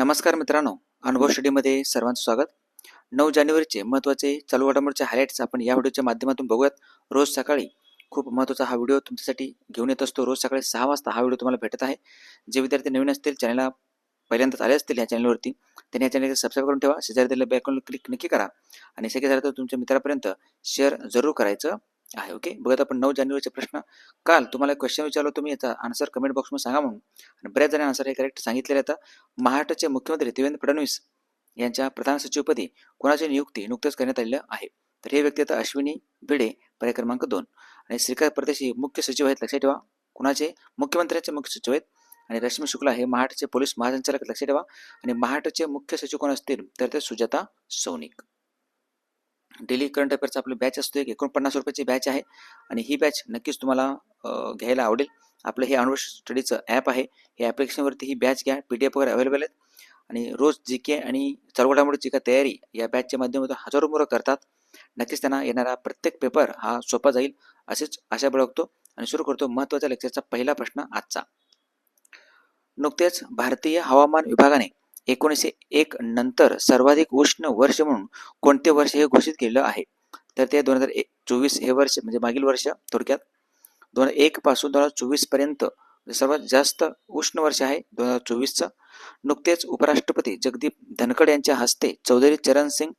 नमस्कार मित्रांनो अनुभव स्टडीमध्ये सर्वांचं स्वागत. नऊ जानेवारीचे महत्त्वाचे चालू घडामोडीचे हायलाईट्स आपण या व्हिडिओच्या माध्यमातून बघूयात. रोज सकाळी खूप महत्त्वाचा हा व्हिडिओ तुमच्यासाठी घेऊन येत असतो. रोज सकाळी सहा वाजता हा व्हिडिओ तुम्हाला भेटत आहे. जे विद्यार्थी नवीन असतील चॅनलला पहिल्यांदाच आले असतील या चॅनलवरती त्यांनी या चॅनल सबस्क्राईब करून ठेवा. शेजारी दिलेल्या बॅकॉन क्लिक नक्की करा. आणि सगळे झालं तर तुमच्या मित्रापर्यंत शेअर जरूर करायचं. आहे ओके बघत आपण नऊ जानेवारीचे प्रश्न. काल तुम्हाला क्वेश्चन विचारलो तुम्ही याचा आन्सर कमेंट बॉक्समध्ये सांगा म्हणून. आणि बऱ्याच जणांनी आन्सर हे करेक्ट सांगितलेलं आता महाराष्ट्राचे मुख्यमंत्री देवेंद्र फडणवीस यांच्या प्रधान सचिवपदी कोणाची नियुक्ती नुकतंच करण्यात आलेलं आहे? तर हे व्यक्ती आता अश्विनी भिडे पर्याय क्रमांक दोन. आणि श्रीकांत परदेशी मुख्य सचिव आहेत लक्षात ठेवा. कुणाचे? मुख्यमंत्र्यांचे मुख्य सचिव आहेत. आणि रश्मी शुक्ला हे महाराष्ट्राचे पोलीस महासंचालक लक्षात ठेवा. आणि महाराष्ट्राचे मुख्य सचिव कोण असतील? तर ते सुजाता सौनिक. डेली करंट अफेअरचा आपली बॅच असतो एक एकोणपन्नास रुपयाची बॅच आहे. आणि ही बॅच नक्कीच तुम्हाला घ्यायला आवडेल. आपलं हे अनुभव स्टडीचं ॲप आहे. या ॲप्लिकेशनवरती ही बॅच घ्या. पी डी एफ वगैरे अवेलेबल आहेत. आणि रोज जी के आणि चरवडामुळे जी का तयारी या बॅचच्या माध्यमातून हजारो मुलं करतात. नक्कीच त्यांना येणारा प्रत्येक पेपर हा सोपा जाईल असेच आशा बळगतो. आणि सुरू करतो महत्त्वाच्या लेक्चरचा पहिला प्रश्न आजचा. नुकतेच भारतीय हवामान विभागाने एकोणीसशे एक नंतर सर्वाधिक उष्ण वर्ष म्हणून कोणते वर्ष हे घोषित केलं आहे? तर ते दोन हजार चोवीस हे वर्ष म्हणजे मागील वर्ष थोडक्यात. दोन हजार एक पासून दोन हजार चोवीसपर्यंत सर्वात जास्त उष्ण वर्ष आहे दोन हजार चोवीसचं नुकतेच उपराष्ट्रपती जगदीप धनखड यांच्या हस्ते चौधरी चरण सिंग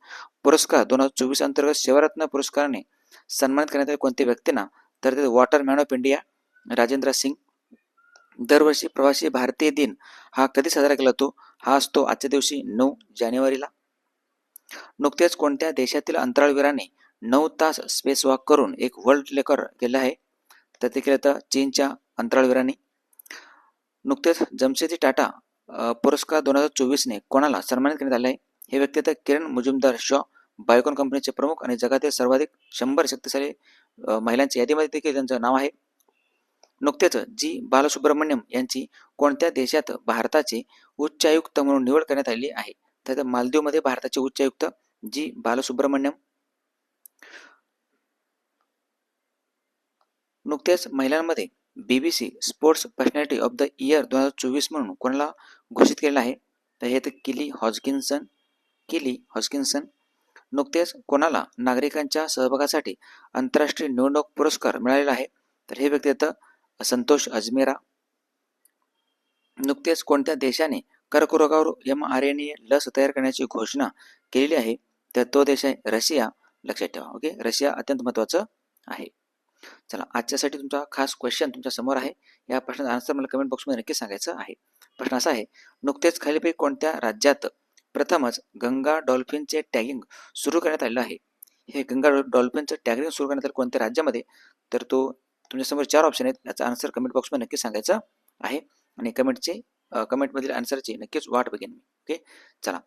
पुरस्कार दोन हजार चोवीस अंतर्गत शिवरत्न पुरस्काराने सन्मानित करण्यात आले कोणत्या व्यक्तींना? तर ते water man of India Rajendra Singh दरवर्षी प्रवासी भारतीय दिन हा कधी साजरा केला जातो? हा असतो आजच्या दिवशी नऊ जानेवारीला. नुकतेच कोणत्या देशातील अंतराळवीराने नऊ तास स्पेस वॉक करून एक वर्ल्ड रेकॉर्ड केलं आहे? तर ते केलं तर चीनच्या अंतराळवीरांनी. नुकतेच जमशेदी टाटा पुरस्कार दोन हजार चोवीसने कोणाला सन्मानित करण्यात आले आहे? हे व्यक्ती तर किरण मुजुमदार शॉ बायोकॉन कंपनीचे प्रमुख आणि जगातील सर्वाधिक शंभर शक्तिशाली महिलांच्या यादीमध्ये देखील त्यांचं नाव आहे. नुकतेच जी बालसुब्रमण्यम यांची कोणत्या देशात भारताचे उच्चायुक्त म्हणून निवड करण्यात आलेली आहे? तर मालदीवमध्ये भारताचे उच्चायुक्त जी बालसुब्रमण्यम. नुकतेच महिलांमध्ये BBC sports personality of the year दोन हजार चोवीस म्हणून कोणाला घोषित केलेलं आहे? तर हे तर किली हॉजकिन्सन किली हॉजकिन्सन. नुकतेच कोणाला नागरिकांच्या सहभागासाठी आंतरराष्ट्रीय निवडणूक पुरस्कार मिळालेला आहे? तर हे व्यक्ती संतोष अजमेरा. नुकतेच कोणत्या देशाने कर्करोगावर एम आर एन ए लस तयार करण्याची घोषणा केलेली आहे तर तो देश आहे रशिया. लक्षात ठेवा ओके? रशिया अत्यंत महत्त्वाचं आहे. चला आजच्यासाठी तुमचा खास क्वेश्चन तुमच्यासमोर आहे. या प्रश्नाचा आन्सर मला कमेंट बॉक्समध्ये नक्की सांगायचं आहे. प्रश्न असा आहे नुकतेच खालीपैकी कोणत्या राज्यात प्रथमच गंगा डॉल्फिनचे टॅगिंग सुरू करण्यात आलेलं आहे? हे गंगा डॉल्फिनचं टॅगिंग सुरू करण्यात आलं कोणत्या राज्यामध्ये? तर तो तुमच्यासमोर चार ऑप्शन आहेत. याचा आन्सर कमेंट बॉक्समध्ये नक्की सांगायचा आहे. आणि कमेंटचे कमेंटमधील आन्सरची नक्कीच वाट बघेन मी. ओके? चला.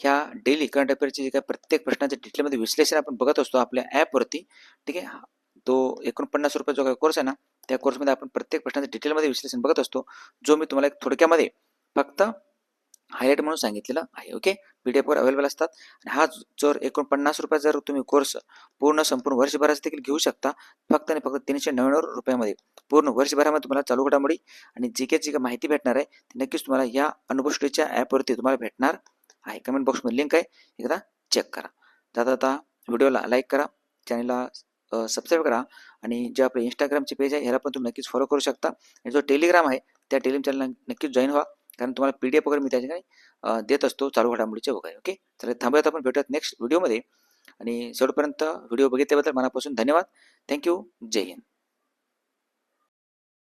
ह्या डेली करंट अफेअरचे जे काही प्रत्येक प्रश्नाचे डिटेलमध्ये विश्लेषण आपण बघत असतो आपल्या ॲपवरती ठीक आहे? तो एकोणपन्नास रुपये जो काही कोर्स आहे ना त्या कोर्समध्ये आपण प्रत्येक प्रश्नाचं डिटेलमध्ये विश्लेषण बघत असतो. जो मी तुम्हाला एक थोडक्यामध्ये फक्त हायलाईट म्हणून सांगितलेलं आहे ओके पी डी एफवर अवेलेबल असतात. आणि हा जर एकोणपन्नास रुपयात जर तुम्ही कोर्स पूर्ण संपूर्ण वर्षभराचा देखील घेऊ शकता फक्त आणि फक्त तीनशे नव्याण्णव रुपयामध्ये. पूर्ण वर्षभरामध्ये तुम्हाला चालू घडामोडी आणि जी काही जी काही माहिती भेटणार आहे ती नक्कीच तुम्हाला या अनुभवश्रीच्या ॲपवरती तुम्हाला भेटणार आहे. कमेंट बॉक्समध्ये लिंक आहे. एकदा चेक करा. जाता जाता व्हिडिओला लाईक करा चॅनलला सबस्क्राईब करा आणि जे आपले इंस्टाग्रामचे पेज आहे ह्याला पण तुम्ही नक्कीच फॉलो करू शकता. आणि जो टेलिग्राम आहे त्या टेलिग्राम चॅनलला नक्कीच जॉईन व्हा. कारण तुम्हाला पी डी एफ वगैरे मी त्या ठिकाणी देत असतो चालू घडामोडीचे वगैरे ओके? चला थांबूयात आपण भेटूयात नेक्स्ट व्हिडिओमध्ये आणि शेवटपर्यंत व्हिडिओ बघितल्याबद्दल मनापासून धन्यवाद. थँक्यू जय हिंद.